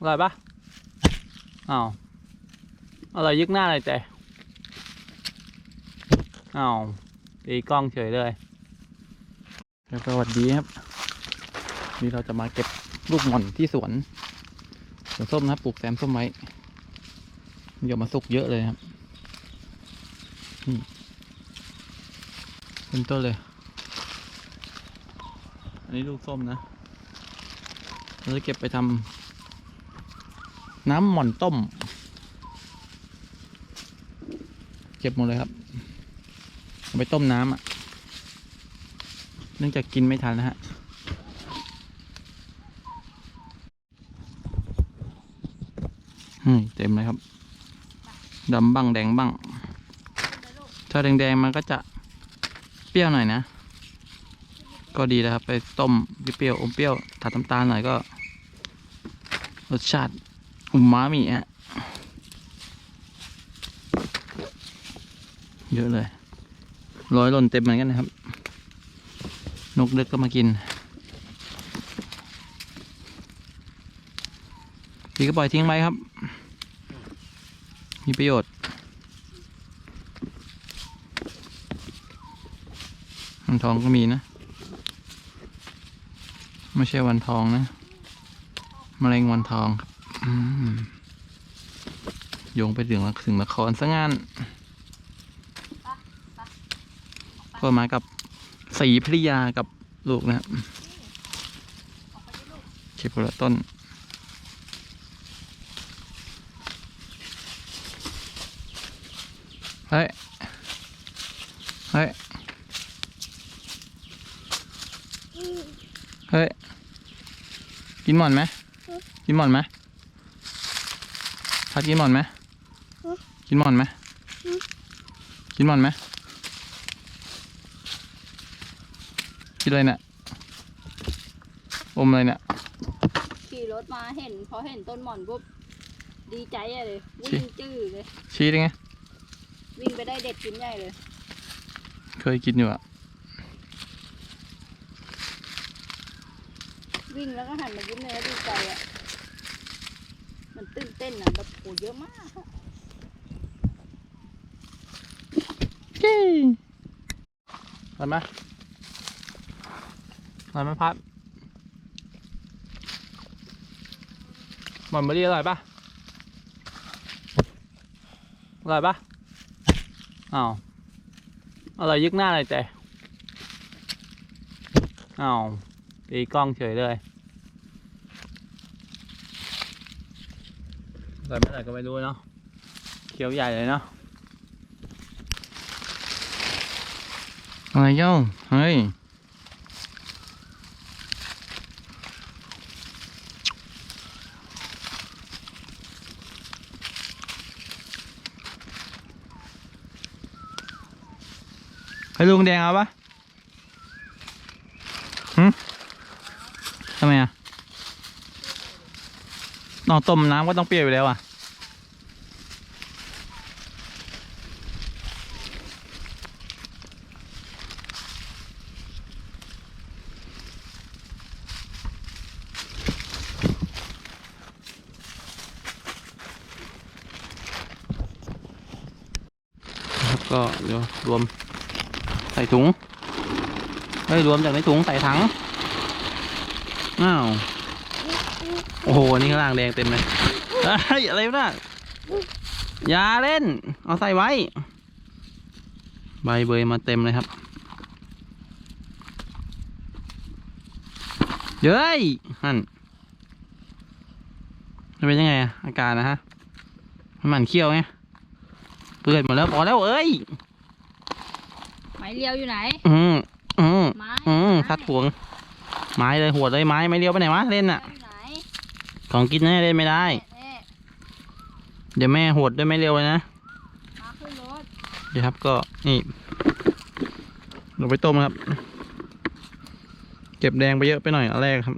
อร่อยปะอ้าวอร่อยยึกหน้าเลยแต่อ้าวตีกล้องเฉยเลยแล้วสวัสดีครับนี่เราจะมาเก็บลูกหม่อนที่สวนสวนส้มนะครับปลูกแซมส้มไว้เดี๋ยวมาสุกเยอะเลยครับนี่เป็นต้นเลย อันนี้ลูกส้มนะ เราจะเก็บไปทำ น้ำหม่อนต้ม เก็บหมดเลยครับเอาไปต้มน้ำอะ เนื่องจากกินไม่ทันนะฮะเต็มเลยครับดำบ้างแดงบ้าง ถ้าแดงๆมันก็จะเปรี้ยวหน่อยนะ ก็ดีแล้วครับ ไปต้มเปรี้ยวอมเปรี้ยวตัดน้ำตาลหน่อยก็ รสชาติ มมามิฮะเยอะเลยร้อยหล่นเต็มเหมือนกันนะครับ นกเล็กก็มากิน พี่ก็ปล่อยทิ้งไว้ครับ มีประโยชน์วันทองก็มีนะ ไม่ใช่วันทองนะมะเร็งวันทองครับ โยงไปถึงละถึงละครซะงานก็มากับสีพริยากับลูกนะครับเก็บคนละต้นเฮ้ยเฮ้ยเฮ้ยกินหมอนไหมกินหมอนไหม พัดกินหมอนไหมกินหมอนไหมกินหมอนไหมกินอะไรเนี่ยอมอะไรเนี่ยขี่รถมาเห็นพอเห็นต้นหม่อนปุ๊บดีใจอะเลยชิวิ่งจื้อเลยชี้ได้ไงวิ่งไปได้เด็ดกินใหญ่เลย เคยกินอยู่อะวิ่งแล้วก็หันมายิ้มเลยแล้วดีใจอะ มันตื่นเต้นอะแบบโหเยอะมากอะอร่อยไหมอร่อยไหมพัดหมอนมะลิอร่อยปะอร่อยปะอ้าวอร่อยยึกหน้าเลยแต่อ้าวตีกล้องเฉยเลย อร่อยไม่อร่ก็ไม่รู้เนาะเขียวใหญ่เลยเนาะอะไรเจ้าเฮ้ยให้ลุงแดงเอาปะหืมทำไมอะ นองต้มน้ำก็ต้องเปรี้ยวอยู่แล้วอะ ครับก็เดี๋ยวรวมใส่ถุงเฮ้ยรวมจากในถุงใส่ถังอ้าว โอ้โหนี่ข้างล่างแดงเต็มเลยเฮ้ยอะไรวะน่ะอย่าเล่น เอาใส่ไว้ ใบเบยมาเต็มเลยครับ เย้ยนั่นจะเป็นยังไงอะอาการนะฮะ มันหมันเขี้ยวไง เปื่อยหมดแล้วพอแล้วเอ้ย ไม้เลี้ยวอยู่ไหน อืมอืมไม้อืมไทัดห่วง ไม้เลยหัวเลยไม้ ไม่เลี้ยวไปไหนวะเล่นม้น่ะอยู่ไหน ของกินแน่เลยไม่ได้เน่เดี๋ยวแม่หดด้วยไม่เร็วเลยนะ มาขึ้นรถเดี๋ยวครับก็นี่เราไปต้มครับ เก็บแดงไปเยอะไปหน่อยอันแรกครับ